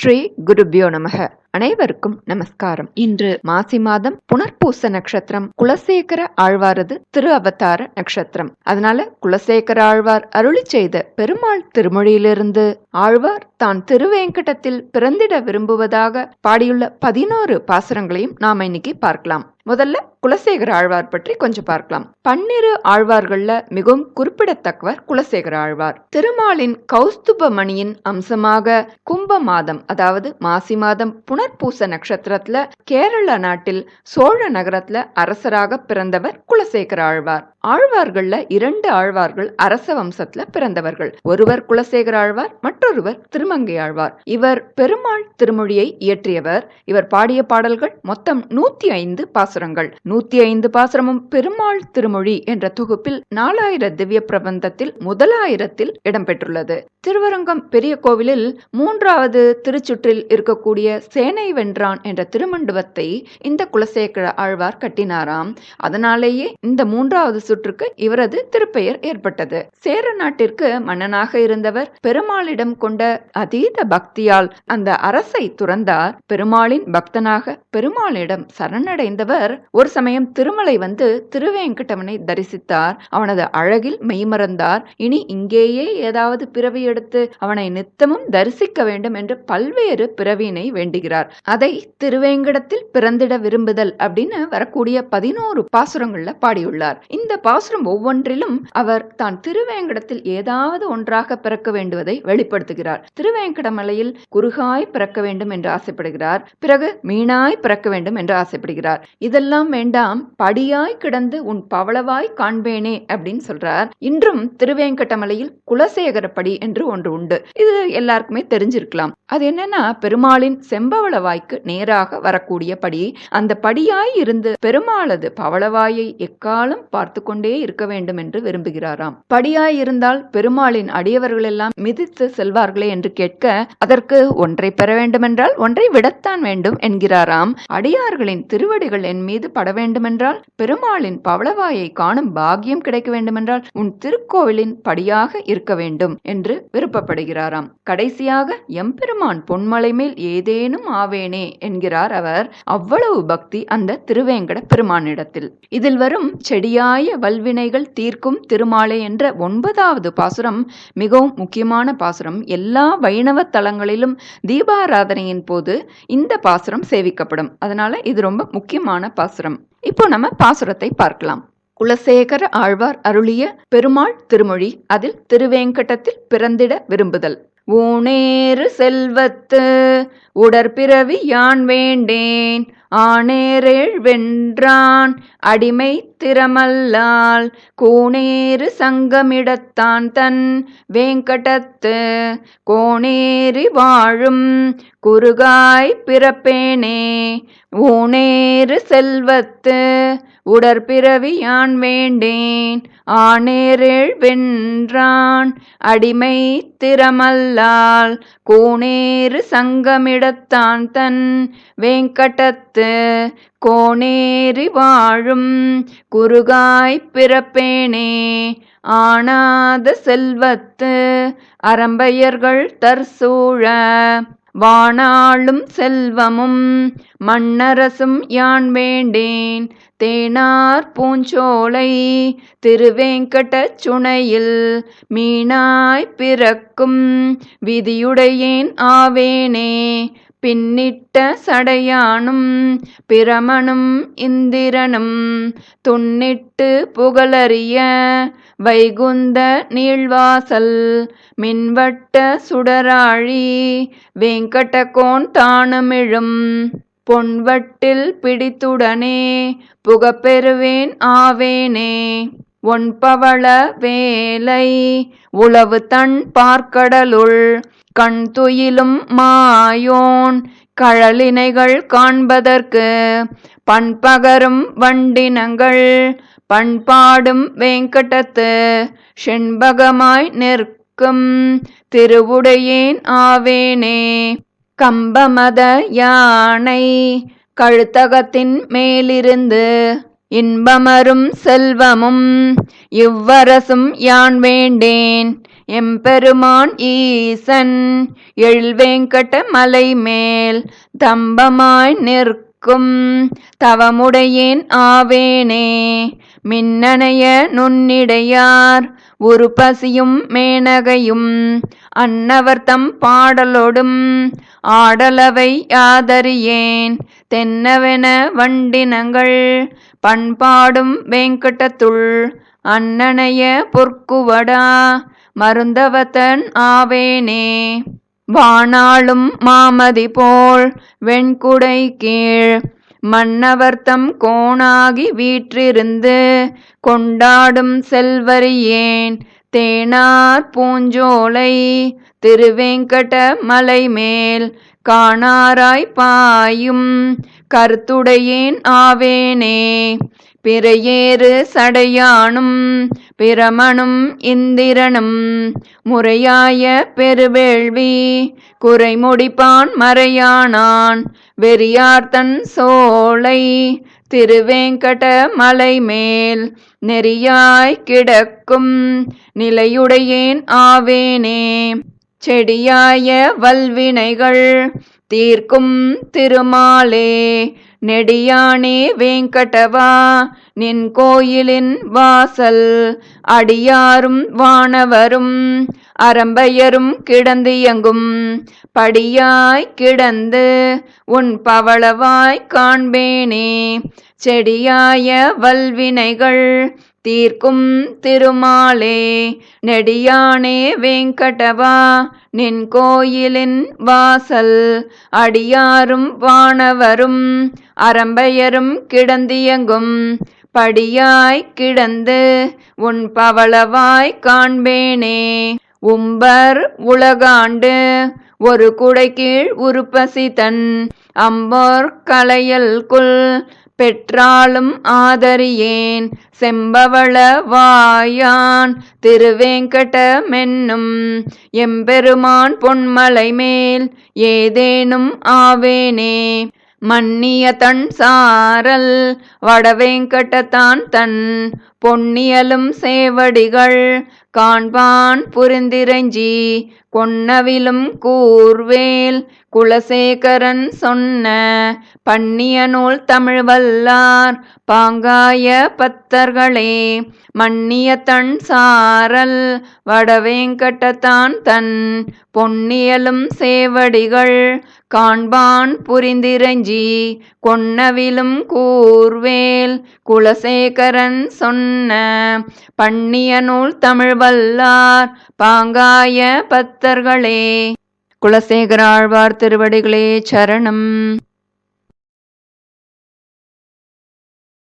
ஸ்ரீ குருபியோ நமக. அனைவருக்கும் நமஸ்காரம். இன்று மாசி மாதம் புனர்பூச நட்சத்திரம் குலசேகர ஆழ்வாரது திரு அவதார நட்சத்திரம். அதனால குலசேகர ஆழ்வார் அருளி செய்த பெருமாள் திருமொழியிலிருந்து ஆழ்வார் தான் திருவேங்கடத்தில் பிறந்திட விரும்புவதாக பாடியுள்ள பதினோரு பாசுரங்களையும் நாம இன்னைக்கு பார்க்கலாம். முதல்ல குலசேகர ஆழ்வார் பற்றி கொஞ்சம் பார்க்கலாம். பன்னிரு ஆழ்வார்கள்ல மிகவும் குறிப்பிடத்தக்கவர் குலசேகர ஆழ்வார். திருமாலின் கௌஸ்துப மணியின் அம்சமாக கும்ப மாதம் அதாவது மாசி மாதம் புனர்பூச நட்சத்திரத்துல கேரள நாட்டில் சோழ நகரத்துல அரசராக பிறந்தவர் குலசேகர ஆழ்வார். ஆழ்வார்கள்ல இரண்டு ஆழ்வார்கள் அரச வம்சத்துல பிறந்தவர்கள். ஒருவர் குலசேகர ஆழ்வார் மற்றொருவர் திருமங்கை ஆழ்வார். இவர் பெருமாள் திருமொழியை இயற்றியவர். இவர் பாடிய பாடல்கள் மொத்தம் நூத்தி ஐந்து பாசுரங்கள். நூத்தி ஐந்து பாசுரமும் பெருமாள் திருமொழி என்ற தொகுப்பில் நாலாயிர திவ்ய பிரபந்தத்தில் முதலாயிரத்தில் இடம்பெற்றுள்ளது. திருவரங்கம் பெரிய கோவிலில் மூன்றாவது திருச்சுற்றில் இருக்கக்கூடிய சேனை வென்றான் என்ற திருமண்டபத்தை இந்த குலசேகர ஆழ்வார் கட்டினாராம். அதனாலேயே இந்த மூன்றாவது சுற்றுக்கு இவரது திருப்பெயர் ஏற்பட்டது. சேர நாட்டிற்கு மன்னனாக இருந்தவர் பெருமாளிடம் கொண்ட அதீத பக்தியால் அந்த அரசை துறந்தார். பெருமாளின் பக்தனாக பெருமாளிடம் சரணடைந்தவர் ஒரு சமயம் திருமலை வந்து திருவேங்கடவனை தரிசித்தார். அவனது அழகில் மெய்மறந்தார் இனி இங்கேயே ஏதாவது பிறவி எடுத்து அவனை நித்தமும் தரிசிக்க வேண்டும் என்று பல்வேறு பிறவியினை வேண்டுகிறார். அதை திருவேங்கடத்தில் பிறந்திட விரும்புதல் அப்படின்னு வரக்கூடிய பதினோரு பாசுரங்கள்ல பாடியுள்ளார். இந்த பாசுரம் ஒவ்வொன்றிலும் அவர் தான் திருவேங்கடத்தில் ஏதாவது ஒன்றாக பிறக்க வேண்டுவதை வெளிப்படுத்துகிறார். திருவேங்கடமலையில் குறுகாய் பிறக்க வேண்டும் என்று ஆசைப்படுகிறார். பிறகு மீனாய் பிறக்க வேண்டும் என்று ஆசைப்படுகிறார். இதெல்லாம் வேண்டாம் படியாய் கிடந்து உன் பவளவாய் காண்பேனே அப்படின்னு சொல்றார். இன்றும் திருவேங்கடமலையில் குலசேகரப்படி என்று ஒன்று உண்டு. இது எல்லாருக்குமே தெரிஞ்சிருக்கலாம். அது என்னன்னா பெருமாளின் செம்பவளவாய்க்கு நேராக வரக்கூடிய படி. அந்த படியாய் இருந்து பெருமாளது பவளவாயை எக்காலம் பார்த்து கொண்டே இருக்க வேண்டும் என்று விரும்புகிறாராம். படியாயிருந்தால் பெருமாளின் அடியவர்கள் எல்லாம் மிதித்து செல்வார்களே என்று கேட்க அதற்கு ஒன்றை பெற வேண்டுமென்றால் ஒன்றை விடத்தான் வேண்டும் என்கிறாராம். அடியார்களின் திருவடிகள் என் மீது பட வேண்டுமென்றால் பெருமாளின் பவளவாயை காணும் பாக்கியம் கிடைக்க வேண்டுமென்றால் உன் திருக்கோவிலின் படியாக இருக்க வேண்டும் என்று விருப்பப்படுகிறாராம். கடைசியாக எம்பெருமான் பொன்மலை மேல் ஏதேனும் ஆவேனே என்கிறார் அவர். அவ்வளவு பக்தி அந்த திருவேங்கட பெருமானிடத்தில். இதில் வரும் செடியாய வல்வினைகள் தீர்க்கும் திருமாலை என்ற ஒன்பதாவது பாசுரம் மிகவும் முக்கியமான பாசுரம். எல்லா வைணவ தலங்களிலும் தீபாராதனையின் போது இந்த பாசுரம் சேவிக்கப்படும். அதனால இது ரொம்ப முக்கியமான பாசுரம். இப்போ நம்ம பாசுரத்தை பார்க்கலாம். குலசேகர ஆழ்வார் அருளிய பெருமாள் திருமொழி அதில் திருவேங்கடத்தில் பிறந்திட விரும்புதல். ஊனேறு செல்வத்து உடற்பிறவி யான் வேண்டேன் ஆனேரேழ் வென்றான் அடிமை திறமல்லால் கூனேறு சங்கமிடத்தான் தன் வேங்கடத்து. கோணேறி வாழும் குறுகாய் பிறப்பேனே. ஊனேறு செல்வத்து உடற்பிறவி யான் வேண்டேன். ஆனேரேழ் வென்றான் அடிமை திறமல்லால் கூனேறு சங்கமிடத்தான் தன் வேங்கடத்து. கோணேறி வாழும் குறுகாய் பிறப்பேனே. ஆனாத செல்வத்து அரம்பையர்கள் தற்சூழ. வாணாளும் செல்வமும் மன்னரசும் யான் வேண்டேன். தேனார் பூஞ்சோலை திருவேங்கட சுனையில் மீனாய் பிறக்கும் விதியுடையேன் ஆவேனே. பின்னிட்ட சடையானும் பிரமனும் இந்திரனும் துன்னிட்டு புகழறிய வைகுந்த நீழ்வாசல் மின்வட்ட சுடராழி வெங்கடகோன் தானுமிழும் பொன்வட்டில் பிடித்துடனே புகப்பெறுவேன் ஆவேனே. ஒன்பவள வேலை உளவு தன் பார்க்கடலுள் கண் துயிலும் மாயோன் கழலினைகள் காண்பதற்கு பண்பகரும் வண்டினங்கள் பண்பாடும் வேங்கடத்து செண்பகமாய் நிற்கும் திருவுடையேன் ஆவேனே. கம்பமத யானை கழுத்தகத்தின் மேலிருந்து இன்பமரும் செல்வமும் இவ்வரசும் யான் வேண்டேன். எம்பெருமான் ஈசன் எழ்வேங்கட மலை மேல் தம்பமாய் நிற்கும் தவமுடையேன் ஆவேனே. மின்னணைய நுண்ணிடையார் ஒரு பசியும் மேனகையும் அன்னவர்த்தம் பாடலோடும் ஆடலவை யாதறியேன் தென்னவென வண்டினங்கள் பண்பாடும் வேங்கடத்துள் அன்னணைய பொற்குவடா மருந்தவத்தன் ஆவேனே. வானாளும் மாமதி போல் வெண்குடை கீழ் மன்னவர்த்தம் கோணாகி வீற்றிருந்து கொண்டாடும் செல்வரியேன் தேனார் பூஞ்சோலை திருவேங்கட மலை மேல் காணாராய் பாயும் கருத்துடையேன் ஆவேனே. பிறையேறு சடையானும் பிரமணும் இந்திரனும் முறையாய பெருவேள்வி குறைமுடிப்பான் மறையானான் வெறியார்த்தன் சோலை திருவேங்கட மலை மேல் நெறியாய் கிடக்கும் நிலையுடையேன் ஆவேனே. செடியாய வல்வினைகள் தீர்க்கும் திருமாலே நெடியானே வேங்கடவா நின் கோயிலின் வாசல் அடியாரும் வானவரும் அரம்பையரும் கிடந்தியங்கும். படியாய் கிடந்து உன் பவளவாய் காண்பேனே செடியாய வல்வினைகள் தீர்க்கும் திருமாலே நெடியானே வெங்கடவா நின் கோயிலின் வாசல் அடியாரும் வானவரும் அரம்பையரும் கிடந்தியங்கும் படியாய் கிடந்து உன் பவளவாய் காண்பேனே. உம்பர் உலகாண்டு ஒரு குடை கீழ் உருப்பசி தன் அம்போர் களையல்குள் பெற்றாலும் ஆதரியேன். செம்பவள வாயான் திருவேங்கடமென்னும் எம்பெருமான் பொன்மலை மேல் ஏதேனும் ஆவேனே. மன்னிய தன் சாரல் வடவேங்கடத்தான் தன் பொன்னியலும் சேவடிகள் காண்பான் புரிந்திரஞ்சி கொன்னவிலும் கூர்வேல். குலசேகரன் சொன்ன பண்ணிய நூல் தமிழ் வல்லார் பாங்காய பத்தர்களே மன்னிய தன் சாரல். வடவேங்கட்டத்தான் தன் பொன்னியலும் சேவடிகள். காண்பான் புரிந்திரஞ்சி கொன்னவிலும் கூர்வேல். குலசேகரன் சொன்ன பண்ணிய நூல் தமிழ் வல்லார் பாங்காய பத்தர்களே. குலசேகராழ்வார் திருவடிகளே சரணம்.